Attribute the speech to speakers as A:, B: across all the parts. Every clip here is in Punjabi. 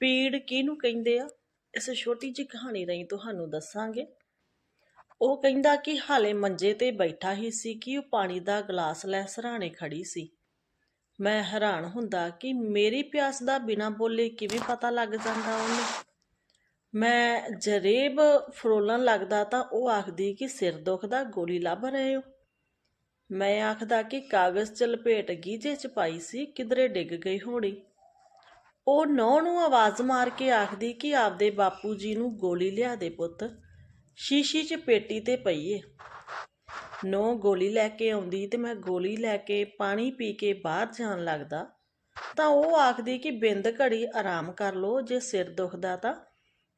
A: ਪੀੜ ਕਿਹਨੂੰ ਕਹਿੰਦੇ ਆ? ਇਸ ਛੋਟੀ ਜਿਹੀ ਕਹਾਣੀ ਰਾਹੀਂ ਤੁਹਾਨੂੰ ਦੱਸਾਂਗੇ। ਉਹ ਕਹਿੰਦਾ ਕਿ ਹਾਲੇ ਮੰਜੇ ਤੇ ਬੈਠਾ ਹੀ ਸੀ ਕਿ ਉਹ ਪਾਣੀ ਦਾ ਗਲਾਸ ਲੈ ਸਰਾਣੇ ਖੜੀ ਸੀ। ਮੈਂ ਹੈਰਾਨ ਹੁੰਦਾ ਕਿ ਮੇਰੀ ਪਿਆਸ ਦਾ ਬਿਨਾਂ ਬੋਲੇ ਕਿਵੇਂ ਪਤਾ ਲੱਗ ਜਾਂਦਾ ਉਹਨੂੰ? ਮੈਂ ਜਰੇਬ ਫਰੋਲਣ ਲੱਗਦਾ ਤਾਂ ਉਹ ਆਖਦੀ ਕਿ ਸਿਰ ਦੁਖਦਾ ਗੋਲੀ ਲੱਭ ਰਹੇ ਹੋ। ਮੈਂ ਆਖਦਾ ਕਿ ਕਾਗਜ਼ ਚ ਲਪੇਟ ਗੀਜੇ ਚ ਪਾਈ ਸੀ, ਕਿਧਰੇ ਡਿੱਗ ਗਈ ਹੋਣੀ। ਉਹ ਨੌ ਨੂੰ ਆਵਾਜ਼ ਮਾਰ ਕੇ ਆਖਦੀ ਕਿ ਆਪਦੇ ਬਾਪੂ ਜੀ ਨੂੰ ਗੋਲੀ ਲਿਆ ਦੇ ਪੁੱਤ। ਸ਼ੀਸ਼ੀ 'ਚ ਪੇਟੀ ਤੇ ਪਈ ਏ। ਨੌ ਗੋਲੀ ਲੈ ਕੇ ਆਉਂਦੀ ਤੇ ਮੈਂ ਗੋਲੀ ਲੈ ਕੇ ਪਾਣੀ ਪੀ ਕੇ ਬਾਹਰ ਜਾਣ ਲੱਗਦਾ। ਤਾਂ ਉਹ ਆਖਦੀ ਕਿ ਬਿੰਦ ਘੜੀ ਆਰਾਮ ਕਰ ਲੋ ਜੇ ਸਿਰ ਦੁਖਦਾ ਤਾਂ।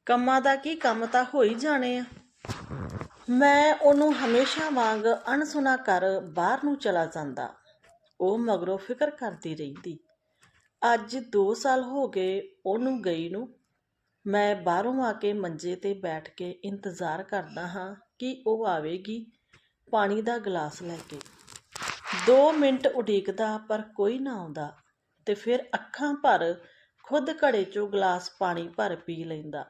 A: ਕੰਮਾਂ ਦਾ ਕੀ ਕੰਮ ਤਾਂ ਹੋ ਹੀ ਜਾਣੇ ਆ। ਮੈਂ ਉਹਨੂੰ ਹਮੇਸ਼ਾ ਵਾਂਗ ਅਣਸੁਣਾ ਕਰ ਬਾਹਰ ਨੂੰ ਚਲਾ ਜਾਂਦਾ। ਉਹ ਮਗਰੋਂ ਫਿਕਰ ਕਰਦੀ ਰਹਿੰਦੀ। ਅੱਜ 2 ਸਾਲ ਹੋ ਗਏ ਉਹਨੂੰ ਗਈ ਨੂੰ। ਮੈਂ ਬਾਹਰੋਂ ਆ ਕੇ ਮੰਜੇ ਤੇ ਬੈਠ ਕੇ ਇੰਤਜ਼ਾਰ ਕਰਦਾ ਹਾਂ ਕਿ ਉਹ ਆਵੇਗੀ। ਪਾਣੀ ਦਾ ਗਲਾਸ ਲੈ ਕੇ। 2 ਮਿੰਟ ਉਡੀਕਦਾ, ਪਰ ਕੋਈ ਨਾ ਆਉਂਦਾ ਤੇ ਫਿਰ ਅੱਖਾਂ ਭਰ ਖੁਦ ਘੜੇ ਚੋਂ ਗਲਾਸ ਪਾਣੀ ਭਰ ਪੀ ਲੈਂਦਾ।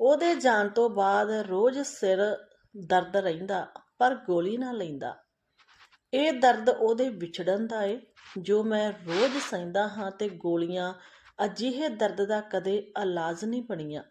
A: ਉਹਦੇ ਜਾਣ ਤੋਂ ਬਾਅਦ ਰੋਜ਼ ਸਿਰ ਦਰਦ ਰਹਿੰਦਾ, ਪਰ ਗੋਲੀ ਨਾ ਲੈਂਦਾ। ਇਹ ਦਰਦ ਉਹਦੇ ਵਿਛੜਨ ਦਾ ਏ, ਜੋ ਮੈਂ ਰੋਜ਼ ਸਹਿੰਦਾ ਹਾਂ ਤੇ ਗੋਲੀਆਂ ਅਜਿਹੇ ਦਰਦ ਦਾ ਕਦੇ ਇਲਾਜ ਨਹੀਂ ਬਣੀਆਂ।